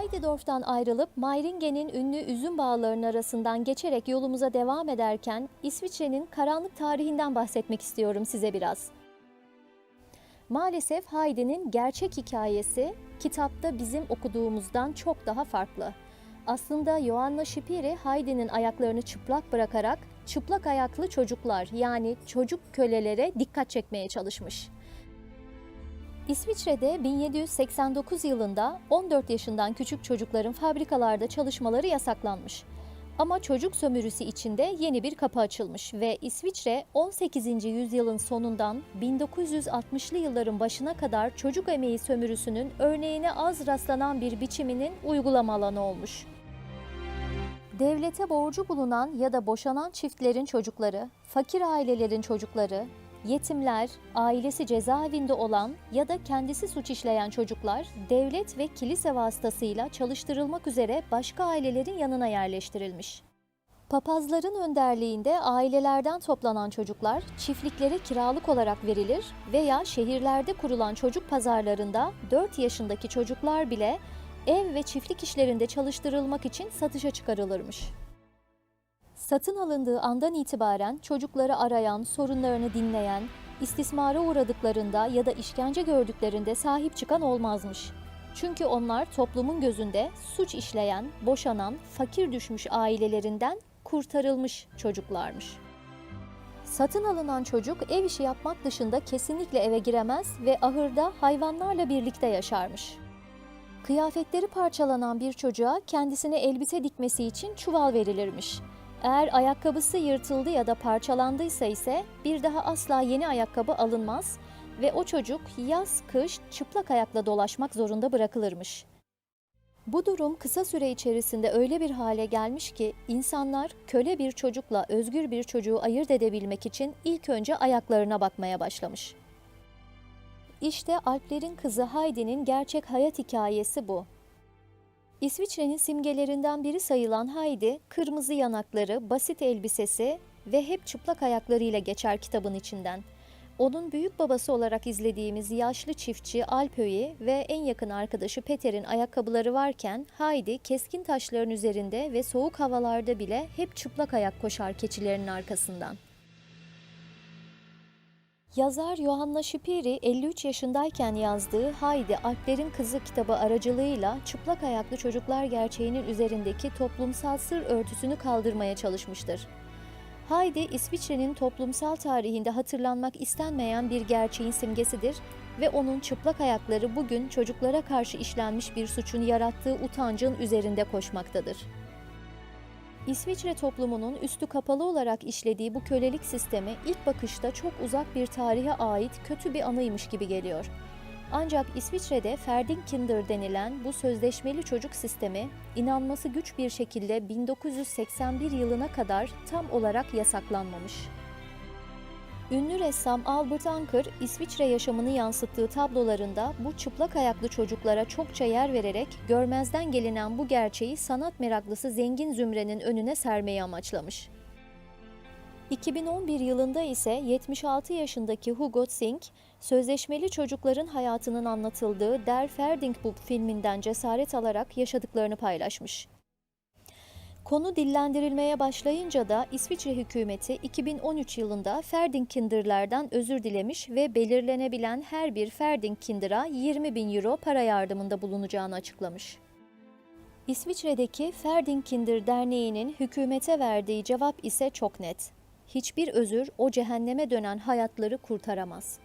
Heidedorf'tan ayrılıp Meiringen'in ünlü üzüm bağlarının arasından geçerek yolumuza devam ederken İsviçre'nin karanlık tarihinden bahsetmek istiyorum size biraz. Maalesef Heidi'nin gerçek hikayesi kitapta bizim okuduğumuzdan çok daha farklı. Aslında Joanna Shapiro Heidi'nin ayaklarını çıplak bırakarak çıplak ayaklı çocuklar yani çocuk kölelere dikkat çekmeye çalışmış. İsviçre'de 1789 yılında 14 yaşından küçük çocukların fabrikalarda çalışmaları yasaklanmış. Ama çocuk sömürüsü içinde yeni bir kapı açılmış ve İsviçre 18. yüzyılın sonundan 1960'lı yılların başına kadar çocuk emeği sömürüsünün örneğine az rastlanan bir biçiminin uygulama alanı olmuş. Devlete borcu bulunan ya da boşanan çiftlerin çocukları, fakir ailelerin çocukları, yetimler, ailesi cezaevinde olan ya da kendisi suç işleyen çocuklar devlet ve kilise vasıtasıyla çalıştırılmak üzere başka ailelerin yanına yerleştirilmiş. Papazların önderliğinde ailelerden toplanan çocuklar çiftliklere kiralık olarak verilir veya şehirlerde kurulan çocuk pazarlarında 4 yaşındaki çocuklar bile ev ve çiftlik işlerinde çalıştırılmak için satışa çıkarılırmış. Satın alındığı andan itibaren çocukları arayan, sorunlarını dinleyen, istismara uğradıklarında ya da işkence gördüklerinde sahip çıkan olmazmış. Çünkü onlar toplumun gözünde suç işleyen, boşanan, fakir düşmüş ailelerinden kurtarılmış çocuklarmış. Satın alınan çocuk ev işi yapmak dışında kesinlikle eve giremez ve ahırda hayvanlarla birlikte yaşarmış. Kıyafetleri parçalanan bir çocuğa kendisine elbise dikmesi için çuval verilirmiş. Eğer ayakkabısı yırtıldı ya da parçalandıysa ise bir daha asla yeni ayakkabı alınmaz ve o çocuk yaz kış çıplak ayakla dolaşmak zorunda bırakılırmış. Bu durum kısa süre içerisinde öyle bir hale gelmiş ki insanlar köle bir çocukla özgür bir çocuğu ayırt edebilmek için ilk önce ayaklarına bakmaya başlamış. İşte Alplerin kızı Heidi'nin gerçek hayat hikayesi bu. İsviçre'nin simgelerinden biri sayılan Heidi, kırmızı yanakları, basit elbisesi ve hep çıplak ayaklarıyla geçer kitabın içinden. Onun büyük babası olarak izlediğimiz yaşlı çiftçi Alpö'yi ve en yakın arkadaşı Peter'in ayakkabıları varken Heidi keskin taşların üzerinde ve soğuk havalarda bile hep çıplak ayak koşar keçilerinin arkasından. Yazar Johanna Shapiro 53 yaşındayken yazdığı Haydi Alplerin Kızı kitabı aracılığıyla çıplak ayaklı çocuklar gerçeğinin üzerindeki toplumsal sır örtüsünü kaldırmaya çalışmıştır. Haydi İsviçre'nin toplumsal tarihinde hatırlanmak istenmeyen bir gerçeğin simgesidir ve onun çıplak ayakları bugün çocuklara karşı işlenmiş bir suçun yarattığı utancın üzerinde koşmaktadır. İsviçre toplumunun üstü kapalı olarak işlediği bu kölelik sistemi ilk bakışta çok uzak bir tarihe ait kötü bir anıymış gibi geliyor. Ancak İsviçre'de Ferdinkinder denilen bu sözleşmeli çocuk sistemi inanması güç bir şekilde 1981 yılına kadar tam olarak yasaklanmamış. Ünlü ressam Albert Anker, İsviçre yaşamını yansıttığı tablolarında bu çıplak ayaklı çocuklara çokça yer vererek görmezden gelinen bu gerçeği sanat meraklısı zengin zümrenin önüne sermeyi amaçlamış. 2011 yılında ise 76 yaşındaki Hugo Singh, sözleşmeli çocukların hayatının anlatıldığı Der Ferdingbub filminden cesaret alarak yaşadıklarını paylaşmış. Konu dillendirilmeye başlayınca da İsviçre hükümeti 2013 yılında Ferdinkinder'lerden özür dilemiş ve belirlenebilen her bir Ferdinkinder'a 20 bin euro para yardımında bulunacağını açıklamış. İsviçre'deki Ferdinkinder Derneği'nin hükümete verdiği cevap ise çok net. Hiçbir özür o cehenneme dönen hayatları kurtaramaz.